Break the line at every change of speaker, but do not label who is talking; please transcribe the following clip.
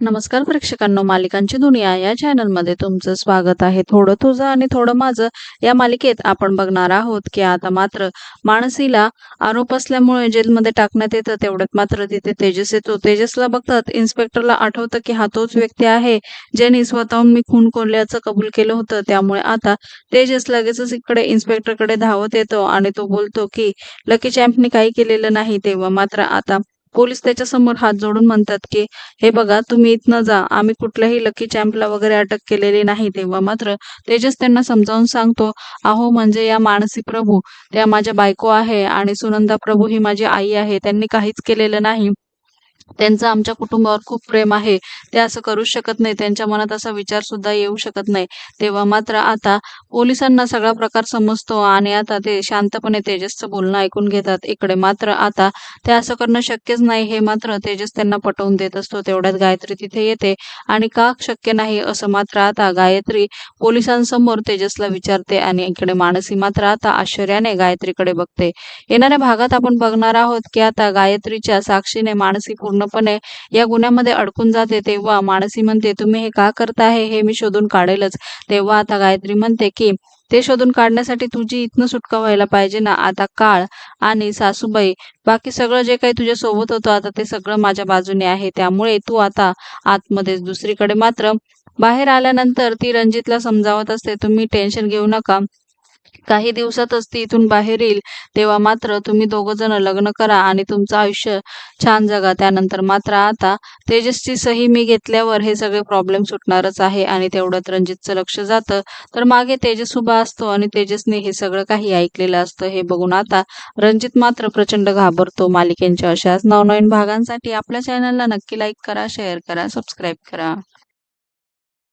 नमस्कार प्रेक्षकांनो मालिकांची दुनिया या चॅनलमध्ये तुमचं स्वागत आहे. थोडं तुझं आणि थोडं माझं या मालिकेत आपण बघणार आहोत की आता मात्र मानसीला आरोप असल्यामुळे जेलमध्ये टाकण्यात येतं तेवढ्यात मात्र तिथे तेजस येतो. तेजसला बघतात इन्स्पेक्टरला आठवतं की हा तोच व्यक्ती आहे ज्याने स्वतःहून मी खून कोरल्याचं कबूल केलं होतं. त्यामुळे आता तेजस लगेचच इकडे इन्स्पेक्टरकडे धावत येतो आणि तो बोलतो की लकी चॅम्पनी काही केलेलं नाही. तेव्हा मात्र आता पोलीस त्याच्यासमोर हात जोडून म्हणतात की हे बघा तुम्ही इथनं जा. आम्ही कुठल्याही लकी चॅम्पला वगैरे अटक केलेली नाही तेव्हा. मात्र तेजस त्यांना समजावून सांगतो अहो म्हणजे या मानसी प्रभू त्या माझ्या बायको आहे आणि सुनंदा प्रभू ही माझी आई आहे. त्यांनी काहीच केलेलं नाही. त्यांचं आमच्या कुटुंबावर खूप प्रेम आहे. ते असं करूच शकत नाही. त्यांच्या मनात असा विचार सुद्धा येऊ शकत नाही. तेव्हा मात्र आता पोलिसांना सगळा प्रकार समजतो आणि आता ते शांतपणे तेजसचं बोलणं ऐकून घेतात. इकडे मात्र आता ते असं करणं शक्यच नाही. हे मात्र तेजस त्यांना पटवून देत असतो. तेवढ्यात गायत्री तिथे येते. आणि का शक्य नाही असं मात्र आता गायत्री पोलिसांसमोर तेजसला विचारते आणि इकडे मानसी मात्र आता आश्चर्याने गायत्रीकडे बघते. येणाऱ्या भागात आपण बघणार आहोत की आता गायत्रीच्या साक्षीने मानसी पूर्णपणे या गुन्ह्यामध्ये अडकून जाते तेव्हा मानसी म्हणते तुम्ही हे का करताय? हे मी शोधून काढेलच. तेव्हा आता गायत्री म्हणते की ते शोधून काढण्यासाठी तुझी इथनं सुटका व्हायला पाहिजे ना आता काळ आणि सासूबाई बाकी सगळं जे काही तुझ्या सोबत होतं आता ते सगळं माझ्या बाजूने आहे. त्यामुळे तू आता आतमध्येच. दुसरीकडे मात्र बाहेर आल्यानंतर ती रणजितला समजावत असते तुम्ही टेन्शन घेऊ नका काही दिवसातच ती इथून बाहेर येईल. तेव्हा मात्र तुम्ही दोघं जण लग्न करा आणि तुमचं आयुष्य छान जगा. त्यानंतर मात्र आता तेजसची सही मी घेतल्यावर हे सगळे प्रॉब्लेम सुटणारच आहे आणि तेवढ्यात रणजितचं लक्ष जातं. तर मागे तेजस उभा असतो आणि तेजसने हे सगळं काही ऐकलेलं असतं. हे बघून आता रणजित मात्र प्रचंड घाबरतो. मालिकेंच्या अशाच नवनवीन भागांसाठी आपल्या चॅनलला नक्की लाईक करा शेअर करा सबस्क्राईब करा.